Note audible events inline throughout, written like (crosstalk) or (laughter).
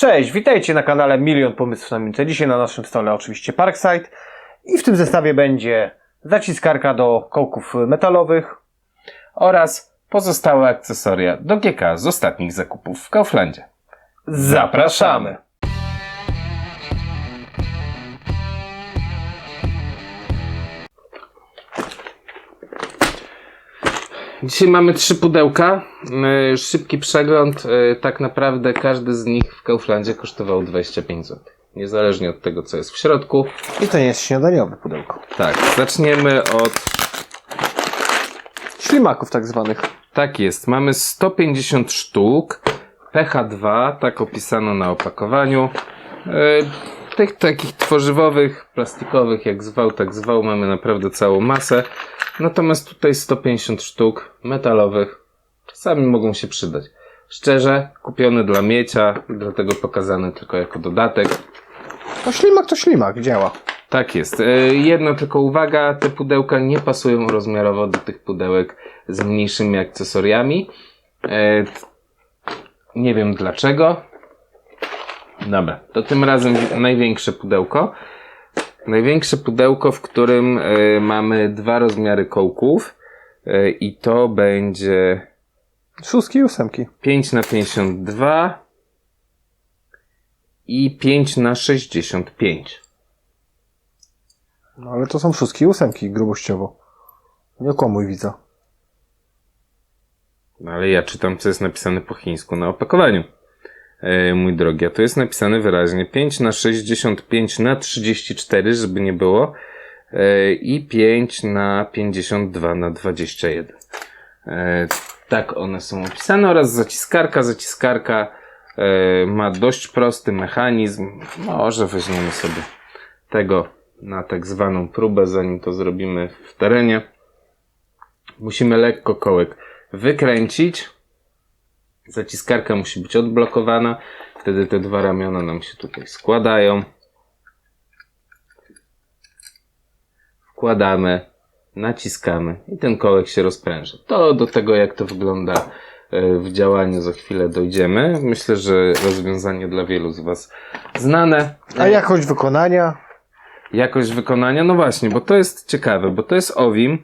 Cześć, witajcie na kanale Milion Pomysłów na Mince. Dzisiaj na naszym stole oczywiście Parkside i w tym zestawie będzie zaciskarka do kołków metalowych. oraz pozostałe akcesoria do GK z ostatnich zakupów w Kauflandzie. Zapraszamy! Dzisiaj mamy trzy pudełka. Yy, Szybki przegląd. Yy, Tak naprawdę każdy z nich w Kauflandzie kosztował 25 zł. Niezależnie od tego, co jest w środku. I to nie jest śniadaniowe pudełko. Tak, zaczniemy od. Ślimaków tak zwanych. Tak jest, mamy 150 sztuk. PH2, tak opisano na opakowaniu. Tych takich tworzywowych, plastikowych, jak zwał, tak zwał, mamy naprawdę całą masę. Natomiast tutaj 150 sztuk metalowych czasami mogą się przydać. Szczerze, kupione dla miecia, dlatego pokazane tylko jako dodatek. To ślimak to ślimak, działa. Tak jest. E, Jedna tylko uwaga, te pudełka nie pasują rozmiarowo do tych pudełek z mniejszymi akcesoriami. E, Nie wiem dlaczego. Dobra, to tym razem największe pudełko. Największe pudełko, w którym e, mamy dwa rozmiary kołków e, i to będzie Szóstki i ósemki. 5 na 52 i 5 na 65. No ale to są szóstki i ósemki grubościowo. Nie kłamuj widza. No ale ja czytam, co jest napisane po chińsku na opakowaniu. E, mój drogi, a to jest napisane wyraźnie 5 na 65 na 34, żeby nie było. E, I 5 na 52 na 21. E, tak one są opisane oraz zaciskarka. Zaciskarka ma dość prosty mechanizm. Może weźmiemy sobie tego na tak zwaną próbę, zanim to zrobimy w terenie. Musimy lekko kołek wykręcić. Zaciskarka musi być odblokowana. Wtedy te dwa ramiona nam się tutaj składają. Wkładamy, naciskamy i ten kołek się rozpręża. To do tego, jak to wygląda e, w działaniu, za chwilę dojdziemy. Myślę, że rozwiązanie dla wielu z Was znane. A jakość wykonania? Jakość wykonania, no właśnie, bo to jest ciekawe, bo to jest OWIM.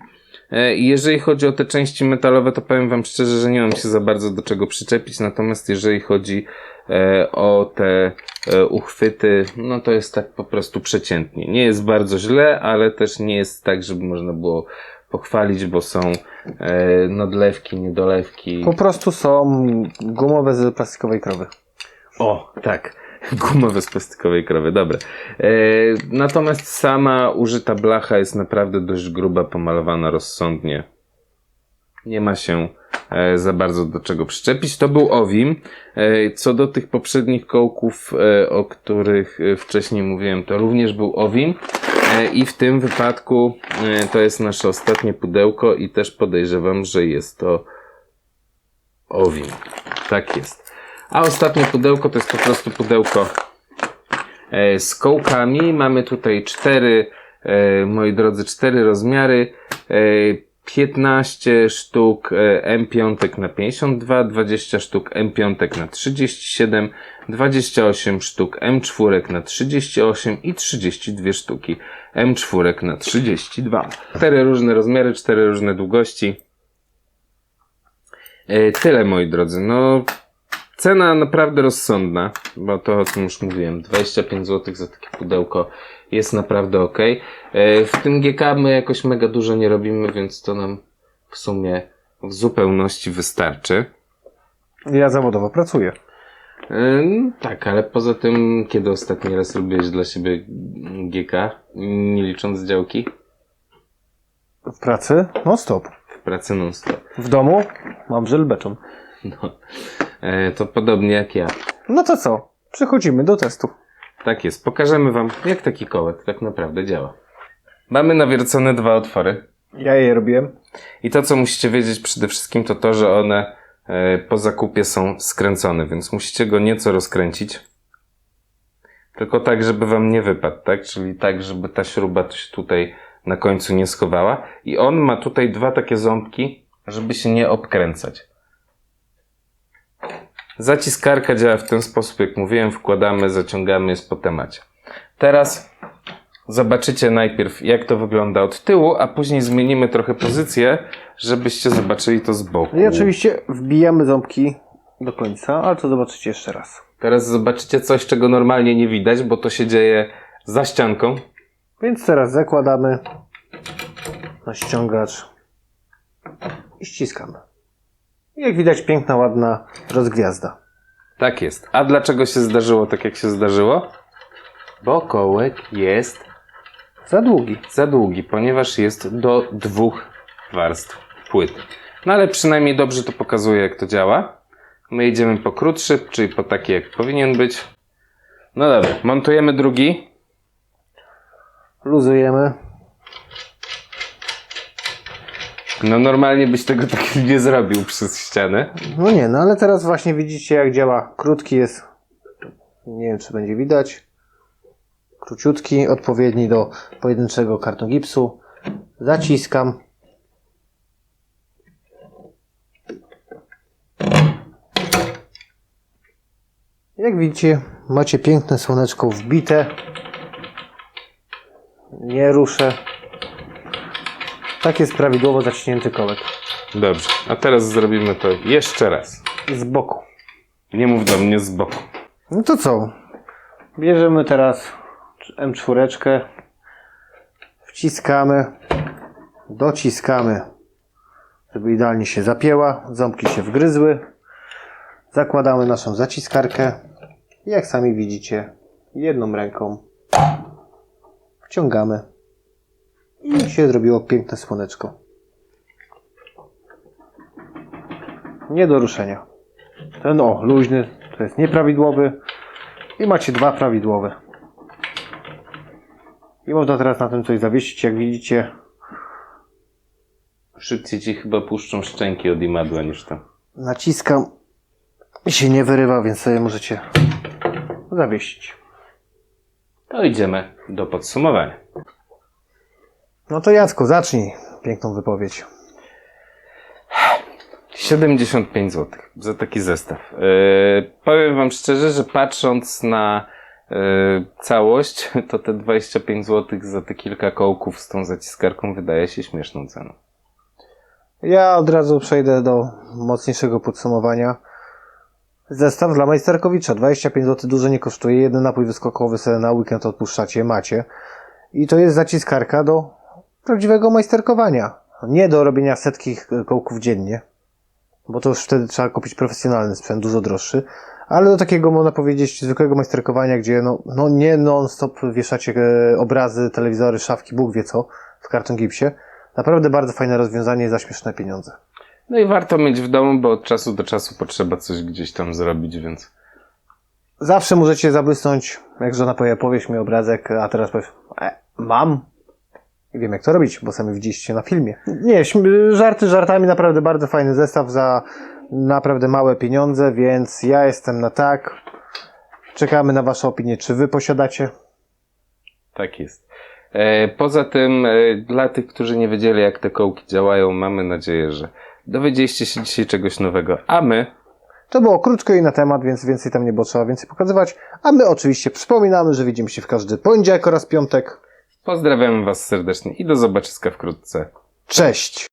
E, jeżeli chodzi o te części metalowe, to powiem Wam szczerze, że nie mam się za bardzo do czego przyczepić. Natomiast jeżeli chodzi e, o te e, uchwyty, no to jest tak po prostu przeciętnie. Nie jest bardzo źle, ale też nie jest tak, żeby można było pochwalić, bo są nadlewki, niedolewki. Po prostu są gumowe z plastikowej krowy. O, tak. (laughs) Gumowe z plastikowej krowy, dobra. E, natomiast sama użyta blacha jest naprawdę dość gruba, pomalowana rozsądnie. Nie ma się e, za bardzo do czego przyczepić. To był Owim. E, co do tych poprzednich kołków, e, o których e, wcześniej mówiłem, to również był Owim. E, I w tym wypadku e, to jest nasze ostatnie pudełko i też podejrzewam, że jest to Owim. Tak jest. A ostatnie pudełko to jest po prostu pudełko e, z kołkami. Mamy tutaj cztery, e, moi drodzy, cztery rozmiary. E, 15 sztuk e, M5 na 52, 20 sztuk M5 na 37, 28 sztuk M4 na 38 i 32 sztuki M4 na 32. Cztery różne rozmiary, cztery różne długości. Tyle moi drodzy. No, cena naprawdę rozsądna, bo to o tym już mówiłem. 25 zł za takie pudełko jest naprawdę ok. W tym GK my jakoś mega dużo nie robimy, więc to nam w sumie w zupełności wystarczy. Ja zawodowo pracuję. Ym, Tak, ale poza tym, kiedy ostatni raz robiłeś dla siebie GK, nie licząc działki, W pracy? No stop. w pracy non-stop, W domu? Mam żelbeczon. no, e, to podobnie jak ja. No to co? Przechodzimy do testu. Tak jest. Pokażemy Wam, jak taki kołek tak naprawdę działa. Mamy nawiercone dwa otwory. Ja je robiłem. I to, co musicie wiedzieć przede wszystkim, to to, że one e, po zakupie są skręcone, więc musicie go nieco rozkręcić. Tylko tak, żeby Wam nie wypadł, tak? Czyli tak, żeby ta śruba się tutaj na końcu nie schowała. I on ma tutaj dwa takie ząbki, żeby się nie obkręcać. Zaciskarka działa w ten sposób, jak mówiłem, wkładamy, zaciągamy, jest po temacie. Teraz zobaczycie najpierw, jak to wygląda od tyłu, a później zmienimy trochę pozycję, żebyście zobaczyli to z boku. I oczywiście wbijamy ząbki do końca, ale to zobaczycie jeszcze raz. Teraz zobaczycie coś, czego normalnie nie widać, bo to się dzieje za ścianką. Więc teraz zakładamy na ściągacz i ściskamy. Jak widać, piękna, ładna rozgwiazda. Tak jest. A dlaczego się zdarzyło tak, jak się zdarzyło? Bo kołek jest Za długi. za długi, ponieważ jest do dwóch warstw płyt. No ale przynajmniej dobrze to pokazuje, jak to działa. My idziemy po krótszy, czyli po taki, jak powinien być. No dobra, montujemy drugi. Luzujemy. No normalnie byś tego tak (laughs) nie zrobił przez ścianę. No nie, no ale teraz właśnie widzicie, jak działa. Krótki jest. Nie wiem, czy będzie widać. Króciutki, odpowiedni do pojedynczego kartonu gipsu. Zaciskam. Jak widzicie, macie piękne słoneczko wbite. Nie ruszę. Tak jest prawidłowo zaciśnięty kołek. Dobrze, a teraz zrobimy to jeszcze raz. Z boku. Nie mów do mnie z boku. No to co? Bierzemy teraz M4, wciskamy, dociskamy, żeby idealnie się zapięła, ząbki się wgryzły. Zakładamy naszą zaciskarkę. I Jak sami widzicie, jedną ręką wciągamy i się zrobiło piękne słoneczko. Nie do ruszenia. Ten o, luźny, to jest nieprawidłowy. I macie dwa prawidłowe. I można teraz na tym coś zawiesić, jak widzicie. Szybciej ci chyba puszczą szczęki od imadła niż to. Naciskam i się nie wyrywa, więc sobie możecie zawiesić. To idziemy do podsumowania. No to Jacku, zacznij piękną wypowiedź. 75 zł za taki zestaw. Yy, powiem Wam szczerze, że patrząc na yy, całość, (laughs) to te 25 zł za te kilka kołków z tą zaciskarką wydaje się śmieszną ceną. Ja od razu przejdę do mocniejszego podsumowania. Zestaw dla majsterkowicza. 25 zł dużo nie kosztuje. Jeden napój wyskokowy sobie na weekend odpuszczacie, macie. I to jest zaciskarka do prawdziwego majsterkowania. Nie do robienia setki kołków dziennie, bo to już wtedy trzeba kupić profesjonalny sprzęt, dużo droższy. Ale do takiego, można powiedzieć, zwykłego majsterkowania, gdzie no, no nie non-stop wieszacie e, obrazy, telewizory, szafki, Bóg wie co, w karton gipsie. Naprawdę bardzo fajne rozwiązanie za śmieszne pieniądze. No i warto mieć w domu, bo od czasu do czasu potrzeba coś gdzieś tam zrobić, więc Zawsze możecie zabłysnąć, jak żona powie, powieś mi obrazek, a teraz powiesz, e, mam. I wiem jak to robić, bo sami widzieliście na filmie. Nie, żarty żartami, naprawdę bardzo fajny zestaw za naprawdę małe pieniądze, więc ja jestem na tak. Czekamy na Wasze opinie, czy Wy posiadacie. tak jest. E, poza tym, e, dla tych, którzy nie wiedzieli, jak te kołki działają, mamy nadzieję, że dowiedzieliście się dzisiaj czegoś nowego. A my To było krótko i na temat, więc więcej tam nie było trzeba więcej pokazywać. A my oczywiście przypominamy, że widzimy się w każdy poniedziałek oraz piątek. Pozdrawiamy Was serdecznie i do zobaczyska wkrótce. Cześć!